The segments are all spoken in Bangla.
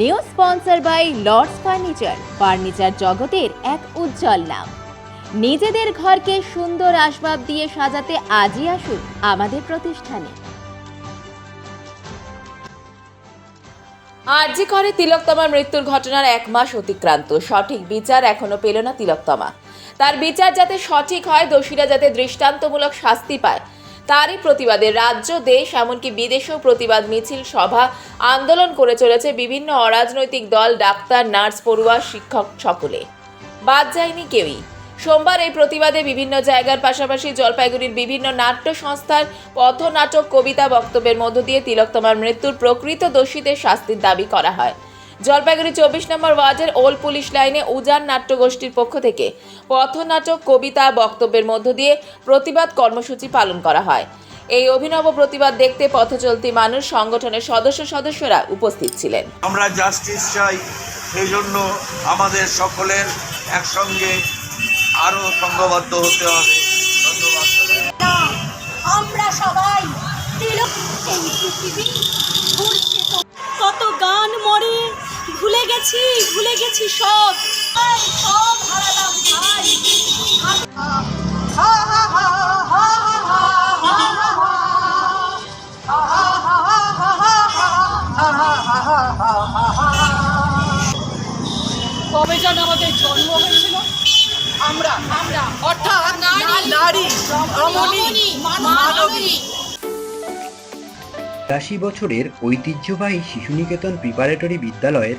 New sponsor by Lords furniture. Furniture জগতের এক উজ্জ্বল নাম। নিজেদের ঘরকে সুন্দর আসবাব দিয়ে সাজাতে আজই আসুন আমাদের প্রতিষ্ঠানে। আরজি করে তিলকতমার মৃত্যুর ঘটনার এক মাস অতিক্রান্ত। সঠিক বিচার এখনও পেল না তিলকতমা তার বিচার যাতে সঠিক হয়, দোষীরা যাতে দৃষ্টান্তমূলক শাস্তি পায় তারই প্রতিবাদে রাজ্য, দেশ, এমনকি বিদেশেও প্রতিবাদ মিছিল, সভা, আন্দোলন করে চলেছে বিভিন্ন অরাজনৈতিক দল, ডাক্তার, নার্স, পড়ুয়া, শিক্ষক সকলে। বাদ যায়নি কেউই। সোমবার এই প্রতিবাদে বিভিন্ন জায়গার পাশাপাশি জলপাইগুড়ির বিভিন্ন নাট্য সংস্থার পথনাটক কবিতা বক্তব্যের মধ্য দিয়ে তিলকতমার মৃত্যুর প্রকৃত দোষীদের শাস্তির দাবি করা হয়। জলপাইগুড়ি চব্বিশ নম্বর ওয়ার্ডের ওল পুলিশ লাইনে উজান নাট্যগোষ্ঠীর পক্ষ থেকে পথনাটক কবিতা বক্তব্যের মধ্য দিয়ে প্রতিবাদ কর্মসূচি পালন করা হয়। এই অভিনব প্রতিবাদ দেখতে পথচলতি মানুষ সংগঠনের সদস্য সদস্যরা উপস্থিত ছিলেন। আমরা জাস্টিস চাই সেই জন্য আমাদের সকলের একসঙ্গে আরও সংঘবদ্ধ হতে হবে। ধন্যবাদ আমরা সবাই ভুলে গেছি ভুলে গেছি সব। সব হারালাম ভাই। কবে যেন আমাদের জন্ম হয়েছিল? আমরা আমরা অর্থাৎ নারী রমণী মানবী। বিরাশি বছরের ঐতিহ্যবাহী শিশুনিকেতন প্রিপারেটরি বিদ্যালয়ের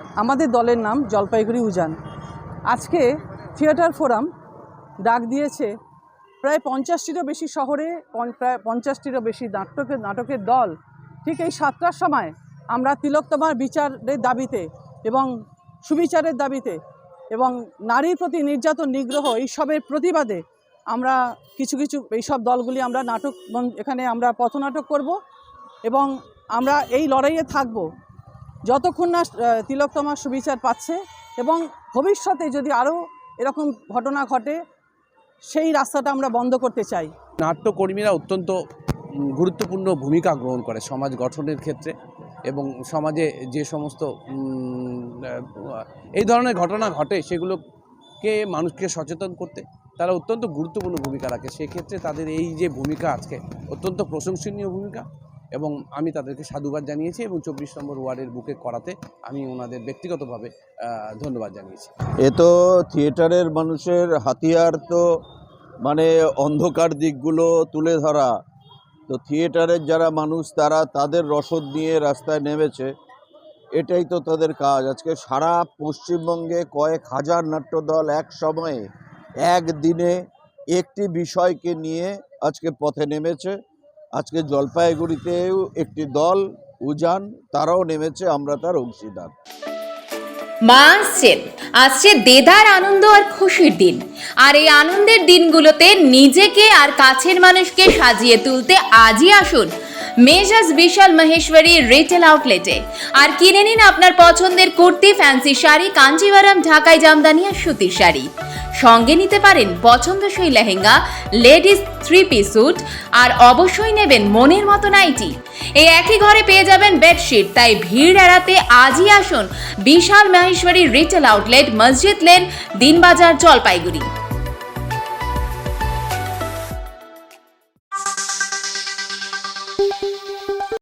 আমাদের দলের নাম জলপাইগুড়ি উজান। আজকে থিয়েটার ফোরাম ডাক দিয়েছে প্রায় পঞ্চাশটিরও বেশি শহরে প্রায় পঞ্চাশটিরও বেশি নাটকের নাটকের দল। ঠিক এই সাতটার সময় আমরা তিলোত্তমার বিচারের দাবিতে এবং সুবিচারের দাবিতে এবং নারীর প্রতি নির্যাতন, নিগ্রহ এইসবের প্রতিবাদে আমরা কিছু কিছু এইসব দলগুলি আমরা নাটক এখানে আমরা পথনাটক করব এবং আমরা এই লড়াইয়ে থাকব। যতক্ষণ না আহ, সুবিচার পাচ্ছে এবং ভবিষ্যতে যদি আরও এরকম ঘটনা ঘটে সেই রাস্তাটা আমরা বন্ধ করতে চাই। নাট্যকর্মীরা অত্যন্ত গুরুত্বপূর্ণ ভূমিকা গ্রহণ করে সমাজ গঠনের ক্ষেত্রে এবং সমাজে যে সমস্ত এই ধরনের ঘটনা ঘটে সেগুলোকে মানুষকে সচেতন করতে তারা অত্যন্ত গুরুত্বপূর্ণ ভূমিকা রাখে। সেক্ষেত্রে তাদের এই যে ভূমিকা আজকে অত্যন্ত প্রশংসনীয় ভূমিকা। এবং আমি তাদেরকে সাধুবাদ জানিয়েছি এবং চব্বিশ নম্বর ওয়ার্ডের বুকে করাতে আমি ওনাদের ব্যক্তিগতভাবে ধন্যবাদ জানিয়েছি। এ তো থিয়েটারের মানুষের হাতিয়ার তো মানে অন্ধকার দিকগুলো তুলে ধরা। তো থিয়েটারের যারা মানুষ, তারা তাদের রসদ নিয়ে রাস্তায় নেমেছে। এটাই তো তাদের কাজ। আজকে সারা পশ্চিমবঙ্গে কয়েক হাজার নাট্যদল এক সময়ে একদিনে একটি বিষয়কে নিয়ে আজকে পথে নেমেছে। আজকে জলপাইগুড়িতেও একটি দল উজান, তারাও নেমেছে, আমরা তার অংশীদার। মা আসছেন। আসছে দেদার আনন্দ আর খুশির দিন। আর এই আনন্দের দিনগুলোতে নিজেকে আর কাছের মানুষকে সাজিয়ে তুলতে আজই আসুন মেজাজ বিশাল মহেশ্বরী রিটেল আউটলেটে। আর কিনে নিন আপনার পছন্দের কুর্তি, ফ্যান্সি শাড়ি কাঞ্জিভারাম ঢাকাই জামদানি আর সুতির শাড়ি। সঙ্গে নিতে পারেন পছন্দসই lehenga, ladies three piece suit আর অবশ্যই নেবেন মনের মতো নাইটি। এই একই ঘরে পেয়ে যাবেন বেডশিট তাই ভিড় এড়াতে আজই আসুন বিশাল Maheshwari retail outlet Masjid lane Dinbazar Jalpaiguri.